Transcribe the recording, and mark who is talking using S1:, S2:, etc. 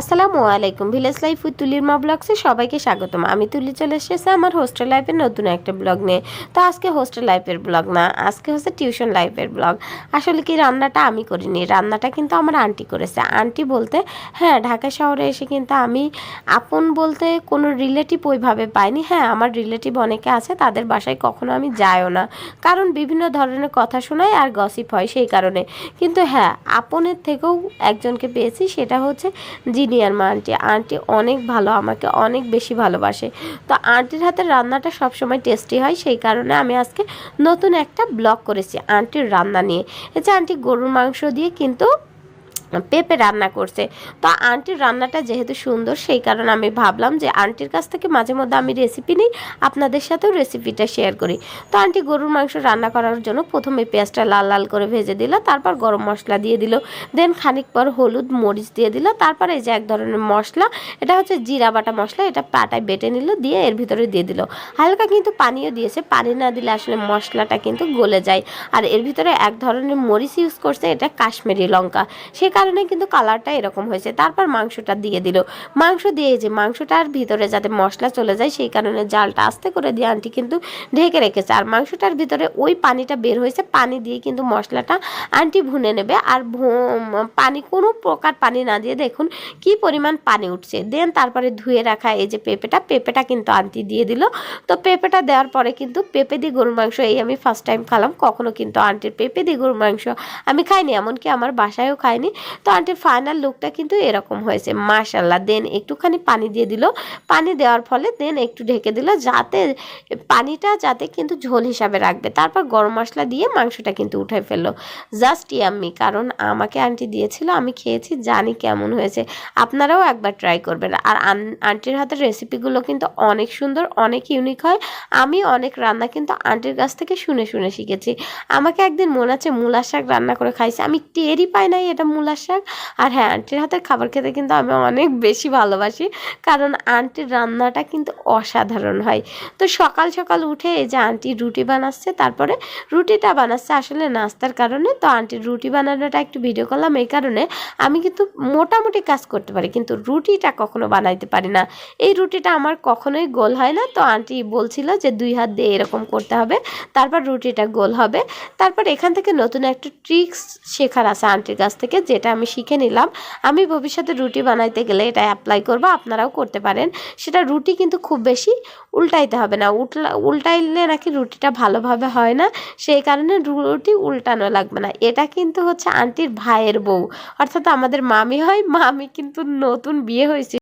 S1: আসসালামু আলাইকুম। Village life with তুলির মা ব্লগসে সবাইকে স্বাগতম। আমি তুলি চলে এসেছি আমার হোস্টেল লাইফের নতুন একটা ব্লগ নিয়ে। তো আজকে হোস্টেল লাইফের ব্লগ না, আজকে হচ্ছে টিউশন লাইফের ব্লগ। আসলে কি রান্নাটা আমি করিনি, রান্নাটা কিন্তু আমার আন্টি করেছে। আন্টি বলতে হ্যাঁ ঢাকা শহরে এসে কিন্তু আমি, আপন বলতে কোনো রিলেটিভ ওইভাবে পাইনি। হ্যাঁ আমার রিলেটিভ অনেকে আছে, তাদের বাসায় কখনো আমি যাইও না। কারণ বিভিন্ন ধরনের কথা শোনায় আর গসিপ হয় সেই কারণে। কিন্তু হ্যাঁ আপনের থেকেও একজনকে পেয়েছি, সেটা হচ্ছে জিনিয়ার মা, আন্টি। আন্টি অনেক ভালো, আমাকে অনেক বেশি ভালোবাসে। তো আন্টির হাতের রান্নাটা সবসময় টেস্টি হয়, সেই কারণে আমি আজকে নতুন একটা ব্লগ করেছি আন্টির রান্না নিয়ে। যে আন্টি গরুর মাংস দিয়ে কিন্তু পেঁপে রান্না করছে। তো আন্টির রান্নাটা যেহেতু সুন্দর, সেই কারণে আমি ভাবলাম যে আন্টির কাছ থেকে মাঝে মধ্যে আমি রেসিপি নিই, আপনাদের সাথেও রেসিপিটা শেয়ার করি। তো আন্টি গরুর মাংস রান্না করার জন্য প্রথমে পেঁয়াজটা লাল লাল করে ভেজে দিল, তারপর গরম মশলা দিয়ে দিল। দেন খানিক পর হলুদ মরিচ দিয়ে দিল, তারপরে এই যে এক ধরনের মশলা, এটা হচ্ছে জিরা বাটা মশলা, এটা পাটায় বেটে নিল, দিয়ে এর ভিতরে দিয়ে দিল। হালকা কিন্তু পানিও দিয়েছে, পানি না দিলে আসলে মশলাটা কিন্তু গলে যায়। আর এর ভিতরে এক ধরনের মরিচ ইউজ করছে, এটা কাশ্মীরি লঙ্কা। সে কারণে কিন্তু কালারটা এরকম হয়েছে। তারপর মাংসটা দিয়ে দিল। মাংস দিয়ে যে মাংসটার ভিতরে যাতে মশলা চলে যায়, সেই কারণে জালটা আস্তে করে দিয়ে আন্টি কিন্তু ঢেকে রেখেছে। আর মাংসটার ভিতরে ওই পানিটা বের হয়েছে, পানি দিয়ে কিন্তু মশলাটা আন্টি ভুনে নেবে। আর পানি, কোনো প্রকার পানি না দিয়ে দেখুন কি পরিমাণ পানি উঠছে। দেন তারপরে ধুয়ে রাখা এই যে পেঁপেটা পেঁপেটা কিন্তু আন্টি দিয়ে দিল। তো পেঁপেটা দেওয়ার পরে কিন্তু পেঁপে দিয়ে গরুর মাংস এই আমি ফার্স্ট টাইম খেলাম। কখনো কিন্তু আন্টির পেঁপে দিয়ে গরুর মাংস আমি খাইনি, এমনকি আমার বাসায়ও খাইনি। তো আন্টির ফাইনাল লুকটা কিন্তু এরকম হয়েছে। মাশাল্লাহ দেন একটুখানি পানি দিয়ে দিল। পানি দেওয়ার ফলে দেন একটু ঢেকে দিল যাতে পানিটা যাতে কিন্তু ঝোল হিসাবে রাখবে। তারপর গরম মশলা দিয়ে মাংসটা কিন্তু উঠে ফেলল। জাস্ট ইয়াম্মি কারণ আমাকে আন্টি দিয়েছিল, আমি খেয়েছি, জানি কেমন হয়েছে। আপনারাও একবার ট্রাই করবেন। আর আন্টির হাতের রেসিপিগুলো কিন্তু অনেক সুন্দর, অনেক ইউনিক হয়। আমি অনেক রান্না কিন্তু আন্টির কাছ থেকে শুনে শুনে শিখেছি। আমাকে একদিন মনে আছে মূলা শাক রান্না করে খাইছি, আমি টেরই পাই নাই এটা মূলার শাক আর হ্যাঁ আন্টির হাতের খাবার খেতে কিন্তু আমি অনেক বেশি ভালোবাসি। কারণ আন্টির রান্নাটা কিন্তু অসাধারণ হয়। তো সকাল সকাল উঠে এই যে আন্টি রুটি বানাচ্ছে, তারপরে রুটিটা বানাচ্ছে আসলে নাস্তার কারণে। তো আন্টির রুটি বানানোটা একটু ভিডিও করলাম, এই কারণে আমি কিন্তু মোটামুটি কাজ করতে পারি। কিন্তু রুটিটা কখনো বানাইতে পারি না। এই রুটিটা আমার কখনোই গোল হয় না। তো আন্টি বলছিল যে দুই হাত দিয়ে এরকম করতে হবে। তারপর রুটিটা গোল হবে। তারপর এখান থেকে নতুন একটা ট্রিক্স শেখার আছে আন্টির কাছ থেকে, যেটা আমি শিখে নিলাম। আমি ভবিষ্যতে রুটি বানাইতে গেলে এটা অ্যাপ্লাই করব, আপনারাও করতে পারেন। সেটা রুটি কিন্তু খুব বেশি উল্টাইতে হবে না। উল্টা উল্টাইলে নাকি রুটিটা ভালোভাবে হয় না। সেই কারণে রুটি উল্টানো লাগবে না। এটা কিন্তু হচ্ছে আন্টির ভাইয়ের বউ। অর্থাৎ আমাদের মামি হয়, মামি কিন্তু নতুন বিয়ে হয়েছে।